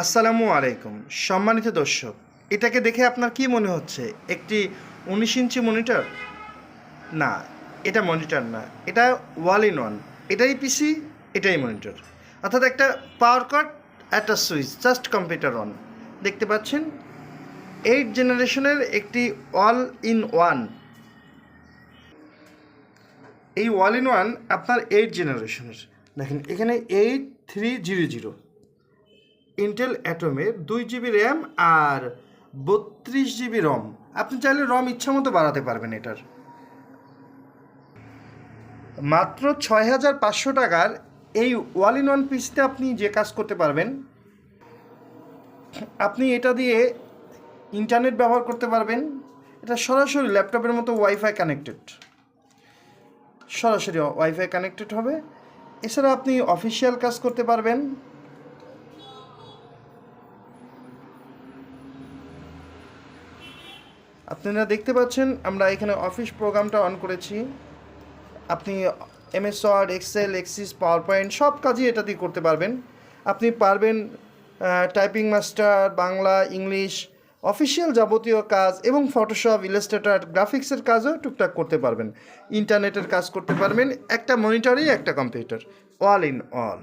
আসসালামু আলাইকুম। সম্মানিত দর্শক, এটাকে দেখে আপনার কি মনে হচ্ছে? একটি উনিশ ইঞ্চি মনিটর? না, এটা মনিটর না, এটা ওয়াল ইন ওয়ান, এটাই পিসি এটাই মনিটর। অর্থাৎ একটা পাওয়ার কাট একটা সুইচ জাস্ট কম্পিউটার অন দেখতে পাচ্ছেন? এইট জেনারেশনের একটি অল ইন ওয়ান। এই ওয়াল ইন ওয়ান আপনার এইট জেনারেশনের দেখেন, এখানে eight three zero zero Intel অ্যাটমের দুই জিবি র্যাম আর বত্রিশ জিবি রম আপনি চাইলে রম ইচ্ছা মতো বাড়াতে পারবেন এটার। মাত্র ছয় হাজার পাঁচশো টাকার এই ওয়াল ইন ওয়ান পিসতে আপনি যে কাজ করতে পারবেন, আপনি এটা দিয়ে ইন্টারনেট ব্যবহার করতে পারবেন। এটা সরাসরি ল্যাপটপের মতো ওয়াইফাই কানেক্টেড। সরাসরি ওয়াইফাই কানেক্টেড হবে। এছাড়া আপনি অফিসিয়াল কাজ করতে পারবেন। আপনারা দেখতে পাচ্ছেন, আমরা এখানে অফিস প্রোগ্রামটা অন করেছি। আপনি MS word excel access PowerPoint সব কাজই এটা দিয়ে করতে পারবেন। আপনি পারবেন typing master Bangla, English official যাবতীয় কাজ এবং ফটোশপ ইলাস্ট্রেটার গ্রাফিক্সের কাজও টুকটাক করতে পারবেন। ইন্টারনেটের কাজ করতে পারবেন, একটা মনিটরই একটা কম্পিউটার অল ইন অল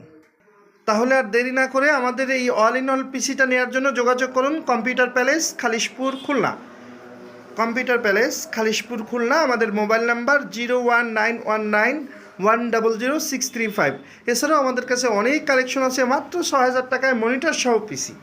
তাহলে আর দেরি না করে আমাদের এই অল ইন অল পিসিটা নেওয়ার জন্য যোগাযোগ করুন computer palace Khalishpur, Khulna. Computer palace, Khalishpur, Khulna, আমাদের mobile number zero one nine one nine one double zero six three five. এছাড়াও আমাদের কাছে অনেক কালেকশন আছে, মাত্র ছ হাজার টাকায় মনিটর সহ পিসি।